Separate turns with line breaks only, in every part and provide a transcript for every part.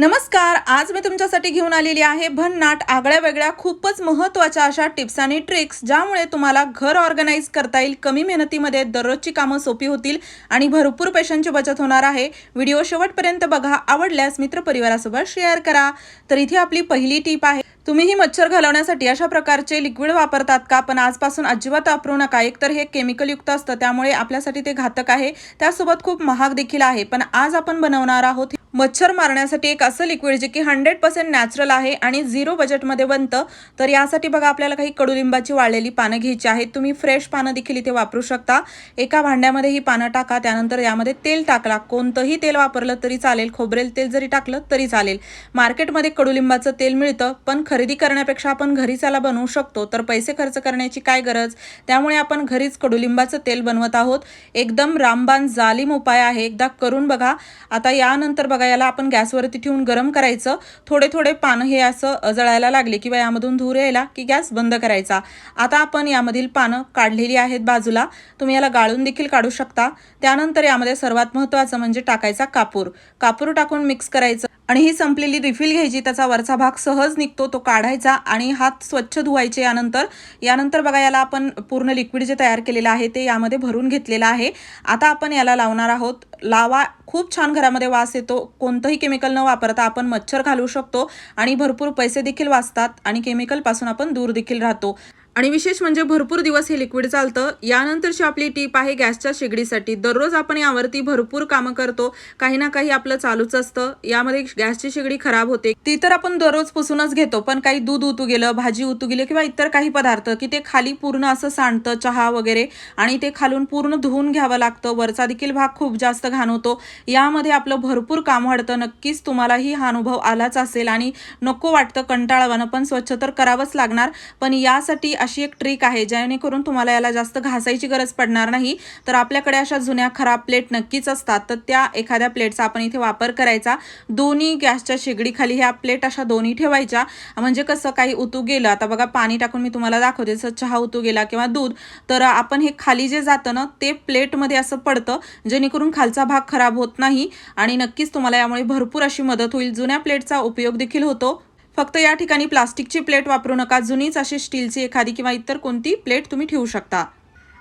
नमस्कार आज मी तुमच्यासाठी घेऊन आलेली आहे भन्नाट आगळ्या वेगळ्या खूपच महत्त्वाच्या अशा टिप्स आणि ट्रिक्स ज्यामुळे तुम्हाला घर ऑर्गनाईज करता येईल कमी मेहनतीमध्ये दररोजची कामं सोपी होतील आणि भरपूर पैशांची बचत होणार आहे. व्हिडिओ शेवटपर्यंत बघा आवडल्यास मित्रपरिवारासोबत शेअर करा. तर इथे आपली पहिली टीप आहे तुम्हीही मच्छर घालवण्यासाठी अशा प्रकारचे लिक्विड वापरतात का? पण आजपासून अजिबात वापरू नका. एकतर हे केमिकलयुक्त असतं त्यामुळे आपल्यासाठी ते घातक आहे. त्यासोबत खूप महाग देखील आहे पण आज आपण बनवणार आहोत मच्छर मारण्यासाठी एक असं लिक्विड जे की हंड्रेड पर्सेंट नॅचरल आहे आणि झिरो बजेटमध्ये बनतं तर यासाठी बघा आपल्याला काही कडुलिंबाची वाळलेली पानं घ्यायची आहेत. तुम्ही फ्रेश पानं देखील इथे वापरू शकता. एका भांड्यामध्ये ही पानं टाका त्यानंतर यामध्ये तेल टाकला. कोणतंही तेल वापरलं तरी चालेल. खोबरेल तेल जरी टाकलं तरी चालेल. मार्केटमध्ये कडुलिंबाचं तेल मिळतं पण खरेदी करण्यापेक्षा आपण घरीच याला बनवू शकतो. तर पैसे खर्च करण्याची काय गरज? त्यामुळे आपण घरीच कडुलिंबाचं तेल बनवत आहोत. एकदम रामबाण जालिम उपाय आहे. एकदा करून बघा. आता यानंतर बघा याला आपण गॅसवरती ठेवून गरम करायचं. थोडे थोडे पानं हे असं जळायला लागले किंवा यामधून धूर यायला की गॅस बंद करायचा. आता आपण यामधील पानं काढलेली आहेत बाजूला. तुम्ही याला गाळून देखील काढू शकता. त्यानंतर यामध्ये सर्वात महत्त्वाचं म्हणजे टाकायचा कापूर. कापूर टाकून मिक्स करायचं. आणि ही संपलेली रिफिल घ्यायची त्याचा वरचा भाग सहज निघतो तो काढायचा आणि हात स्वच्छ धुवायचे यानंतर यानंतर बघा याला आपण पूर्ण लिक्विड जे तयार केलेलं आहे ते यामध्ये भरून घेतलेलं आहे. आता आपण याला लावणार आहोत. लावा खूप छान घरामध्ये वास येतो. कोणतंही केमिकल न वापरता आपण मच्छर घालू शकतो आणि भरपूर पैसे देखील वाचतात आणि केमिकलपासून आपण दूर देखील राहतो. आणि विशेष म्हणजे भरपूर दिवस हे लिक्विड चालतं. यानंतरची आपली टीप आहे गॅसच्या शेगडीसाठी. दररोज आपण यावरती भरपूर कामं करतो. काही ना काही आपलं चालूच असतं. यामध्ये गॅसची शेगडी खराब होते. ती तर आपण दररोज पुसूनच घेतो पण काही दूध उतू गेलं भाजी उतू गेलं किंवा इतर काही पदार्थ की ते खाली पूर्ण असं सांडतं चहा वगैरे आणि ते खालून पूर्ण धुवून घ्यावं लागतं. वरचा देखील भाग खूप जास्त घाण होतो. यामध्ये आपलं भरपूर काम वाढतं. नक्कीच तुम्हालाही हा अनुभव आलाच असेल आणि नको वाटतं कंटाळवानं पण स्वच्छ तर करावंच लागणार. पण यासाठी अशी एक ट्रिक आहे जेणेकरून तुम्हाला याला जास्त घासायची गरज पडणार नाही. तर आपल्याकडे अशा जुन्या खराब प्लेट नक्कीच असतात. तर त्या एखाद्या प्लेटचा आपण इथे वापर करायचा. दोन्ही गॅसच्या शेगडीखाली ह्या प्लेट अशा दोन्ही ठेवायच्या. म्हणजे कसं काही उतू गेलं आता बघा पाणी टाकून मी तुम्हाला दाखवते. जसं चहा उतू गेला किंवा दूध तर आपण हे खाली जे जातं ना ते प्लेटमध्ये असं पडतं जेणेकरून खालचा भाग खराब होत नाही. आणि नक्कीच तुम्हाला यामुळे भरपूर अशी मदत होईल. जुन्या प्लेटचा उपयोग देखील होतो. फक्त या ठिकाणी प्लास्टिकची प्लेट वापरू नका. जुनीच अशी स्टीलची एखादी किंवा इतर कोणती प्लेट तुम्ही ठेवू शकता.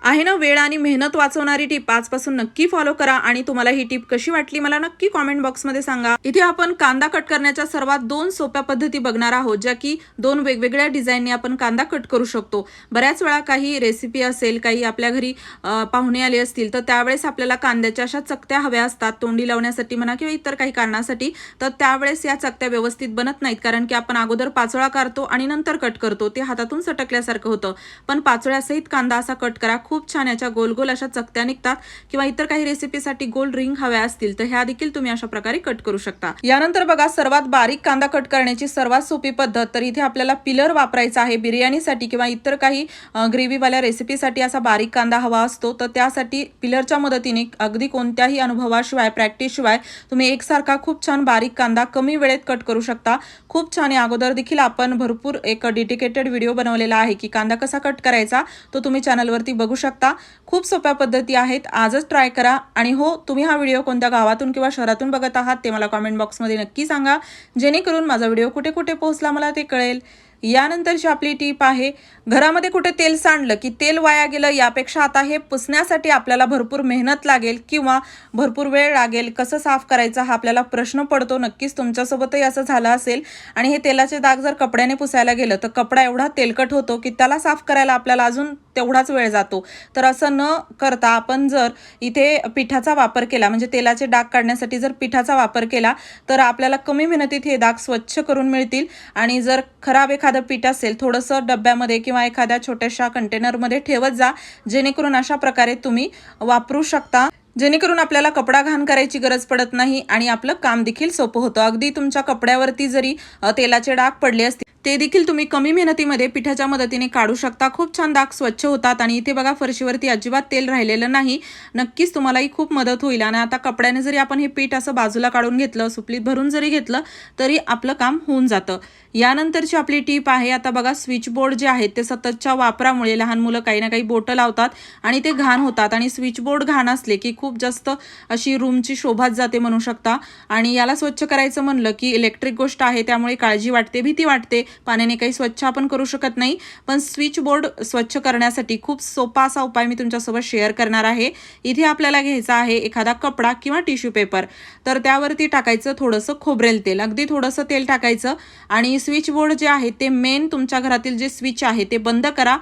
आहे ना वेळ आणि मेहनत वाचवणारी टीप आजपासून नक्की फॉलो करा आणि तुम्हाला ही टीप कशी वाटली मला नक्की कॉमेंट बॉक्समध्ये सांगा. इथे आपण कांदा कट करण्याच्या सर्वात दोन सोप्या पद्धती बघणार आहोत ज्या की दोन वेगवेगळ्या डिझाईनने आपण कांदा कट करू शकतो. बऱ्याच वेळा काही रेसिपी असेल काही आपल्या घरी पाहुणे आले असतील तर त्यावेळेस आपल्याला कांद्याच्या अशा चकत्या हव्या असतात तोंडी लावण्यासाठी म्हणा किंवा इतर काही कारणासाठी तर त्यावेळेस या चकत्या व्यवस्थित बनत नाहीत कारण की आपण अगोदर पाचोळा काढतो आणि नंतर कट करतो. ते हातातून सटकल्यासारखं होतं. पण पाचोळ्यासहित कांदा असा कट करा खूप छान याच्या गोल गोल अशा चकत्या निघतात किंवा इतर काही रेसिपीसाठी गोल रिंग हव्या असतील तर ह्या देखील तुम्ही अशा प्रकारे कट करू शकता. यानंतर बघा सर्वात बारीक कांदा कट करण्याची सर्वात सोपी पद्धत. तर इथे आपल्याला पिलर वापरायचा आहे बिर्याणीसाठी किंवा इतर काही ग्रेव्हीवाल्या रेसिपीसाठी असा बारीक कांदा हवा असतो. तर त्यासाठी पिलरच्या मदतीने अगदी कोणत्याही अनुभवाशिवाय प्रॅक्टिसशिवाय तुम्ही एकसारखा खूप छान बारीक कांदा कमी वेळेत कट करू शकता. खूप छान या अगोदर देखील आपण भरपूर एक डेडिकेटेड व्हिडिओ बनवलेला आहे की कांदा कसा कट करायचा तो तुम्ही चॅनलवरती बघू शकता. खूप सोप्या पद्धती आहेत. आजच ट्राय करा. आणि हो तुम्ही हा व्हिडिओ कोणत्या गावातून किंवा शहरातून बघत आहात ते मला कॉमेंट बॉक्समध्ये नक्की सांगा. जेणेकरून माझा व्हिडिओ कुठे कुठे पोहोचला मला ते कळेल. यानंतरची आपली टीप आहे घरामध्ये कुठे तेल सांडलं की तेल वाया गेलं यापेक्षा आता हे पुसण्यासाठी आपल्याला भरपूर मेहनत लागेल किंवा भरपूर वेळ लागेल. कसं साफ करायचं हा आपल्याला प्रश्न पडतो. नक्कीच तुमच्यासोबतही असं झालं असेल. आणि हे तेलाचे दाग जर कपड्याने पुसायला गेलं तर कपडा एवढा तेलकट होतो की त्याला साफ करायला आपल्याला अजून तेवढाच वेळ जातो. तर असं न करता आपण जर इथे पिठाचा वापर केला म्हणजे तेलाचे डाग काढण्यासाठी जर पिठाचा वापर केला तर आपल्याला कमी मेहनतीत हे दाग स्वच्छ करून मिळतील. आणि जर खराब एखादा पीठ असेल थोडंसं डब्यामध्ये किंवा एखाद्या छोट्याशा कंटेनरमध्ये ठेवत जा जेणेकरून अशा प्रकारे तुम्ही वापरू शकता. जेणेकरून आपल्याला कपडा घाण करायची गरज पडत नाही आणि आपलं काम देखील सोपं होतं. अगदी तुमच्या कपड्यावरती जरी तेलाचे डाग पडले असतील ते देखील तुम्ही कमी मेहनतीमध्ये पिठाच्या मदतीने काढू शकता. खूप छान दाग स्वच्छ होतात आणि इथे बघा फरशीवरती अजिबात तेल राहिलेलं नाही. नक्कीच तुम्हालाही खूप मदत होईल. आणि आता कपड्याने जरी आपण हे पीठ असं बाजूला काढून घेतलं सुपलीत भरून जरी घेतलं तरी आपलं काम होऊन जातं. यानंतरची आपली टीप आहे आता बघा स्विच बोर्ड जे आहेत ते सततच्या वापरामुळे लहान मुलं काही ना काही बोटं लावतात आणि ते घाण होतात. आणि स्विच बोर्ड घाण असले की खूप जास्त अशी रूमची शोभाच जाते म्हणू शकता. आणि याला स्वच्छ करायचं म्हणलं की इलेक्ट्रिक गोष्ट आहे त्यामुळे काळजी वाटते भीती वाटते. पाण्याने काही स्वच्छ आपण करू शकत नाही. पण स्विच बोर्ड स्वच्छ करण्यासाठी खूप सोपा असा उपाय मी तुमच्यासोबत शेअर करणार आहे. इथे आपल्याला घ्यायचा आहे एखादा कपडा किंवा टिश्यू पेपर तर त्यावरती टाकायचं थोडंसं खोबरेल तेल. अगदी थोडंसं तेल टाकायचं आणि स्विच बोर्ड जे आहे ते मेन तुमच्या घरातील जे स्विच आहे ते बंद करा.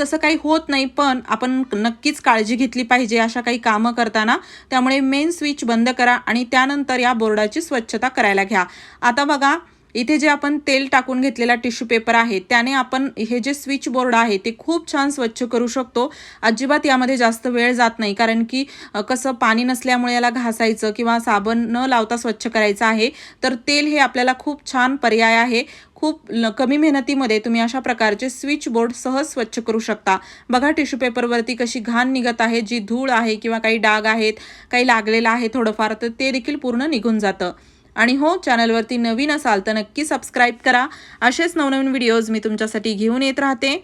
तसं काही होत नाही पण आपण नक्कीच काळजी घेतली पाहिजे अशा काही कामं करताना. त्यामुळे मेन स्विच बंद करा आणि त्यानंतर या बोर्डाची स्वच्छता करायला घ्या. आता बघा इथे जे आपण तेल टाकून घेतलेला टिश्यू पेपर आहे त्याने आपण हे जे स्विच बोर्ड आहे ते खूप छान स्वच्छ करू शकतो. अजिबात यामध्ये जास्त वेळ जात नाही कारण की कसं पाणी नसल्यामुळे याला घासायचं किंवा साबण न लावता स्वच्छ करायचं आहे तर तेल हे आपल्याला खूप छान पर्याय आहे. खूप कमी मेहनतीमध्ये तुम्ही अशा प्रकारचे स्विच बोर्ड सहज स्वच्छ करू शकता. बघा टिश्यू पेपरवरती कशी घाण निघत आहे जी धूळ आहे किंवा काही डाग आहेत काही लागलेलं आहे थोडंफार तर ते देखील पूर्ण निघून जातं. आणि हो चॅनलवरती नवीन असाल तर नक्की सबस्क्राईब करा. असेच नवनवीन व्हिडिओज मी तुमच्यासाठी घेऊन येत राहते.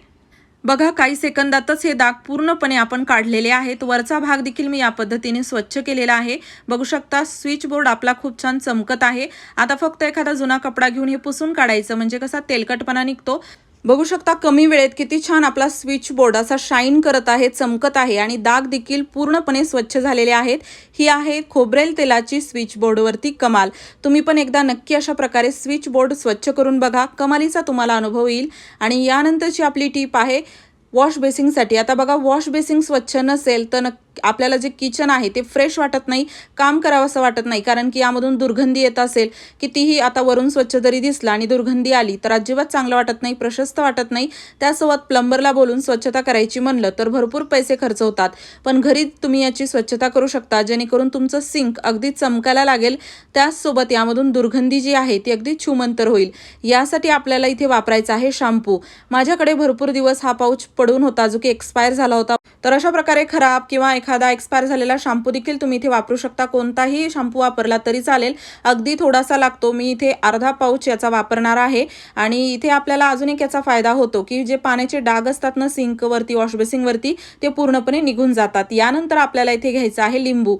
बघा काही सेकंदातच हे दाग पूर्णपणे आपण काढलेले आहेत. वरचा भाग देखील मी या पद्धतीने स्वच्छ केलेला आहे. बघू शकता स्विच बोर्ड आपला खूप छान चमकत आहे. आता फक्त एखादा जुना कपडा घेऊन हे पुसून काढायचं. म्हणजे कसा तेलकटपणा निघतो. बघू शकता कमी वेळेत किती छान आपला स्विच बोर्ड असा शाईन करत आहे चमकत आहे आणि दाग देखील पूर्णपणे स्वच्छ झालेले आहेत. ही आहे खोबरेल तेलाची स्विच बोर्डवरती कमाल. तुम्ही पण एकदा नक्की अशा प्रकारे स्विच बोर्ड स्वच्छ करून बघा. कमालीचा तुम्हाला अनुभव येईल. आणि यानंतरची आपली टीप आहे वॉश बेसिंगसाठी आता बघा वॉश बेसिंग स्वच्छ नसेल तर नक्की आपल्याला जे किचन आहे ते फ्रेश वाटत नाही काम करावं असं वाटत नाही. कारण की यामधून दुर्गंधी येत असेल कितीही आता वरून स्वच्छ जरी दिसला आणि दुर्गंधी आली तर अजिबात चांगलं वाटत नाही प्रशस्त वाटत नाही. त्यासोबत प्लंबरला बोलून स्वच्छता करायची म्हणलं तर भरपूर पैसे खर्च होतात. पण घरी तुम्ही याची स्वच्छता करू शकता जेणेकरून तुमचं सिंक अगदी चमकायला लागेल. त्याचसोबत यामधून दुर्गंधी जी आहे ती अगदी छुमंतर होईल. यासाठी आपल्याला इथे वापरायचा आहे शॅम्पू. माझ्याकडे भरपूर दिवस हा पाऊच पडून होता जो की एक्सपायर झाला होता. तर अशा प्रकारे खराब किंवा एखादा एक्सपायर झालेला शॅम्पू देखील तुम्ही इथे वापरू शकता. कोणताही शॅम्पू वापरला तरी चालेल. अगदी थोडासा लागतो. मी इथे अर्धा पाऊच याचा वापरणार आहे. आणि इथे आपल्याला अजून एक याचा फायदा होतो की जे पाण्याचे डाग असतात ना सिंकवरती वॉशबेसिंगवरती ते पूर्णपणे निघून जातात. यानंतर आपल्याला इथे घ्यायचं आहे लिंबू.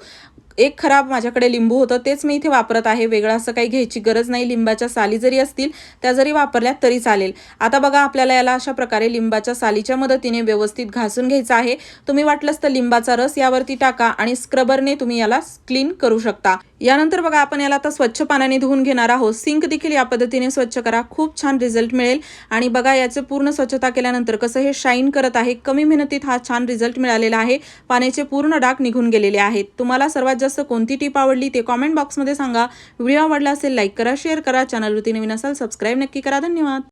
एक खराब माझ्याकडे लिंबू होतं तेच मी इथे वापरत आहे. वेगळं असं काही घ्यायची गरज नाही. लिंबाच्या साली जरी असतील त्या जरी वापरल्या तरी चालेल. आता बघा आपल्याला याला अशा प्रकारे लिंबाच्या सालीच्या मदतीने व्यवस्थित घासून घ्यायचं आहे. तुम्ही वाटलंच तर लिंबाचा रस यावरती टाका आणि स्क्रबरने तुम्ही याला क्लीन करू शकता. यानंतर बघा आपण याला आता स्वच्छ पाण्याने धुवून घेणार आहोत. सिंक देखील या पद्धतीने स्वच्छ करा. खूप छान रिझल्ट मिळेल. आणि बघा याचं पूर्ण स्वच्छता केल्यानंतर कसं हे शाईन करत आहे कमी मेहनतीत हा छान रिझल्ट मिळालेला आहे. पाण्याचे पूर्ण डाग निघून गेलेले आहेत. तुम्हाला सर्वात जास्त कोणती टीप आवडली ते कॉमेंट बॉक्समध्ये सांगा. व्हिडिओ आवडला असेल लाईक करा शेअर करा. चॅनलवरती नवीन असाल सबस्क्राईब नक्की करा. धन्यवाद.